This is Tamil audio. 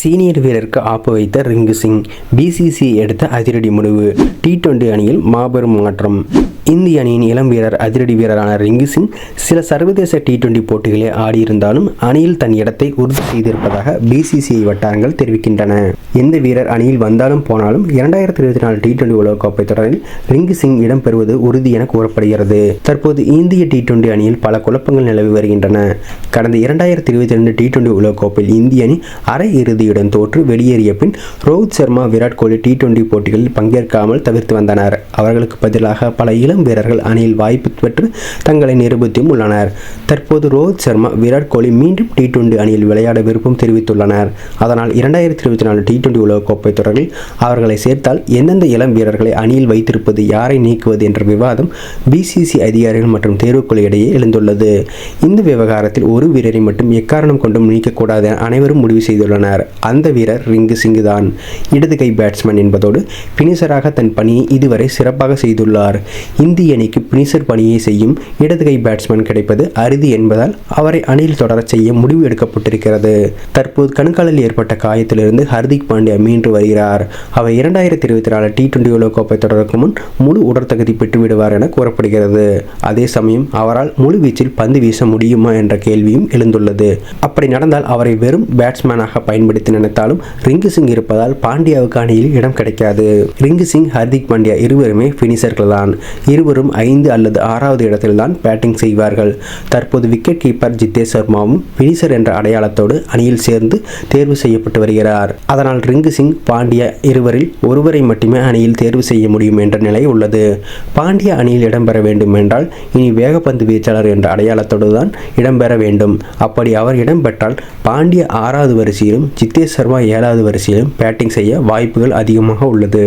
சீனியர் வீரருக்கு ஆப்பு வைத்த ரிங்கு சிங். பிசிசி எடுத்த அதிரடி முடிவு. டி டுவெண்டி அணியில் மாபெரும் மாற்றம். இந்திய அணியின் இளம் வீரர் அதிரடி வீரரான ரிங்கு சிங் சில சர்வதேச டி டுவெண்டி போட்டிகளில் ஆடியிருந்தாலும் அணியில் தன் இடத்தை உறுதி செய்திருப்பதாக பிசிசிஐ வட்டாரங்கள் தெரிவிக்கின்றன. எந்த வீரர் அணியில் வந்தாலும் போனாலும் இரண்டாயிரத்தி இருபத்தி நாலு டி டுவெண்டி உலகக்கோப்பை தொடரில் ரிங்கு சிங் இடம்பெறுவது உறுதி என கூறப்படுகிறது. தற்போது இந்திய டி டுவெண்டி அணியில் பல குழப்பங்கள் நிலவி வருகின்றன. கடந்த இரண்டாயிரத்தி இருபத்தி ரெண்டு டி டுவெண்டி உலகக்கோப்பையில் இந்திய அணி அரை இறுதியுடன் தோற்று வெளியேறிய பின் ரோஹித் சர்மா விராட் கோலி டி டுவெண்டி போட்டிகளில் பங்கேற்காமல் தவிர்த்து வந்தனர். அவர்களுக்கு பதிலாக பல இளம் இளம் வீரர்கள் அணியில் வாய்ப்பு பெற்று தங்களை நிரூபித்தும் உள்ளனர். தற்போது ரோஹித் சர்மா விராட் கோலி மீண்டும் டி டுவெண்டி அணியில் விளையாட விருப்பம் தெரிவித்துள்ளனர். அதனால் இரண்டாயிரத்தி இருபத்தி நாலு டி டுவெண்டி உலகக்கோப்பை தொடரில் அவர்களை சேர்த்தால் எந்தெந்த இளம் வீரர்களை அணியில் வைத்திருப்பது யாரை நீக்குவது என்ற விவாதம் பிசிசி அதிகாரிகள் மற்றும் தேர்வுக்குழு இடையே எழுந்துள்ளது. இந்த விவகாரத்தில் ஒரு வீரரை மட்டும் எக்காரணம் கொண்டும் நீக்கக்கூடாது என அனைவரும் முடிவு செய்துள்ளனர். அந்த வீரர் ரிங்கு சிங்கு தான் இடது கை பேட்ஸ்மேன் என்பதோடு பினிசராக தன் பணியை இதுவரை சிறப்பாக செய்துள்ளார். இந்திய அணிக்கு பினிசர் பணியை செய்யும் இடதுகை பேட்ஸ்மேன் கிடைப்பது அரிது என்பதால் அவரை அணியில் தொடரச் செய்ய முடிவு எடுக்கப்பட்டிருக்கிறது. தற்போது கணுக்காலில் ஏற்பட்ட காயத்திலிருந்து ஹர்திக் பாண்டியா மீண்டு வருகிறார். அவர் இரண்டாயிரத்தி இருபத்தி நாலு டி டுவெண்டி உலகக்கோப்பை தொடருக்கு முன் முழு உடற்தகுதி பெற்று விடுவார் என கூறப்படுகிறது. அதே சமயம் அவரால் முழு வீச்சில் பந்து வீச முடியுமா என்ற கேள்வியும் எழுந்துள்ளது. அப்படி நடந்தால் அவரை வெறும் பேட்ஸ்மேனாக பயன்படுத்தி நினைத்தாலும் ரிங்கு சிங் இருப்பதால் பாண்டியாவுக்கு அணியில் இடம் கிடைக்காது. ரிங்கு சிங் ஹர்திக் பாண்டியா இருவருமே பினிசர்கள் தான். இருவரும் ஐந்து அல்லது ஆறாவது இடத்தில்தான் பேட்டிங் செய்வார்கள். தற்போது விக்கெட் கீப்பர் ஜித்தேஷ் சர்மாவும் பினிசர் என்ற அடையாளத்தோடு அணியில் சேர்ந்து தேர்வு செய்யப்பட்டு வருகிறார். அதனால் ரிங்கு சிங் பாண்டியா இருவரில் ஒருவரை மட்டுமே அணியில் தேர்வு செய்ய முடியும் என்ற நிலை உள்ளது. பாண்டியா அணியில் இடம்பெற வேண்டும் என்றால் இனி வேகப்பந்து வீச்சாளர் என்ற அடையாளத்தோடு தான் இடம்பெற வேண்டும். அப்படி அவர் இடம்பெற்றால் பாண்டியா ஆறாவது வரிசையிலும் ஜித்தேஷ் சர்மா ஏழாவது வரிசையிலும் பேட்டிங் செய்ய வாய்ப்புகள் அதிகமாக உள்ளது.